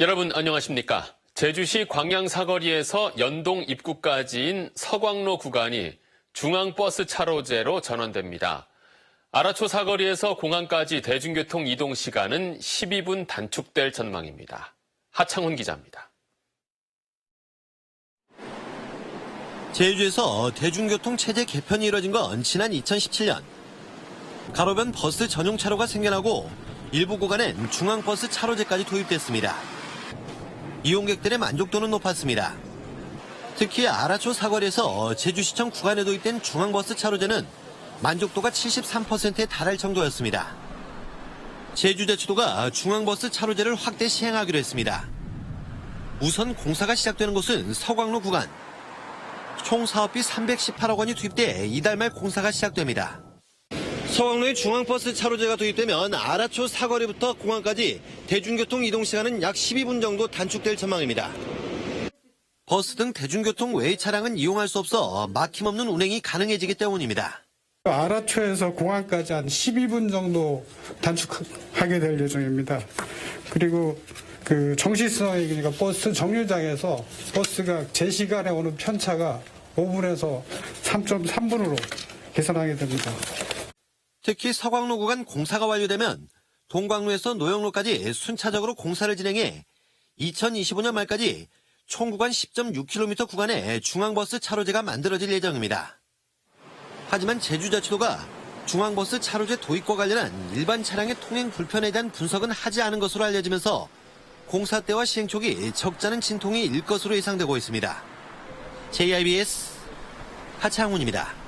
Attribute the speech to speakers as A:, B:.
A: 여러분 안녕하십니까? 제주시 광양 사거리에서 연동 입구까지인 서광로 구간이 중앙버스 차로제로 전환됩니다. 아라초 사거리에서 공항까지 대중교통 이동 시간은 12분 단축될 전망입니다. 하창훈 기자입니다.
B: 제주에서 대중교통 체제 개편이 이뤄진 건 지난 2017년. 가로변 버스 전용 차로가 생겨나고 일부 구간엔 중앙버스 차로제까지 도입됐습니다. 이용객들의 만족도는 높았습니다. 특히 아라초 사거리에서 제주시청 구간에 도입된 중앙버스 차로제는 만족도가 73%에 달할 정도였습니다. 제주제주도가 중앙버스 차로제를 확대 시행하기로 했습니다. 우선 공사가 시작되는 곳은 서광로 구간. 총 사업비 318억 원이 투입돼 이달 말 공사가 시작됩니다. 서강로의 중앙버스 차로제가 도입되면 아라초 사거리부터 공항까지 대중교통 이동 시간은 약 12분 정도 단축될 전망입니다. 버스 등 대중교통 외의 차량은 이용할 수 없어 막힘없는 운행이 가능해지기 때문입니다.
C: 아라초에서 공항까지 한 12분 정도 단축하게 될 예정입니다. 그리고 그 정시성이 그러니까 버스 정류장에서 버스가 제 시간에 오는 편차가 5분에서 3.3분으로 개선하게 됩니다.
B: 특히 서광로 구간 공사가 완료되면 동광로에서 노영로까지 순차적으로 공사를 진행해 2025년 말까지 총 구간 10.6km 구간에 중앙버스 차로제가 만들어질 예정입니다. 하지만 제주자치도가 중앙버스 차로제 도입과 관련한 일반 차량의 통행 불편에 대한 분석은 하지 않은 것으로 알려지면서 공사 때와 시행 초기 적잖은 진통이 일 것으로 예상되고 있습니다. JIBS 하창훈입니다.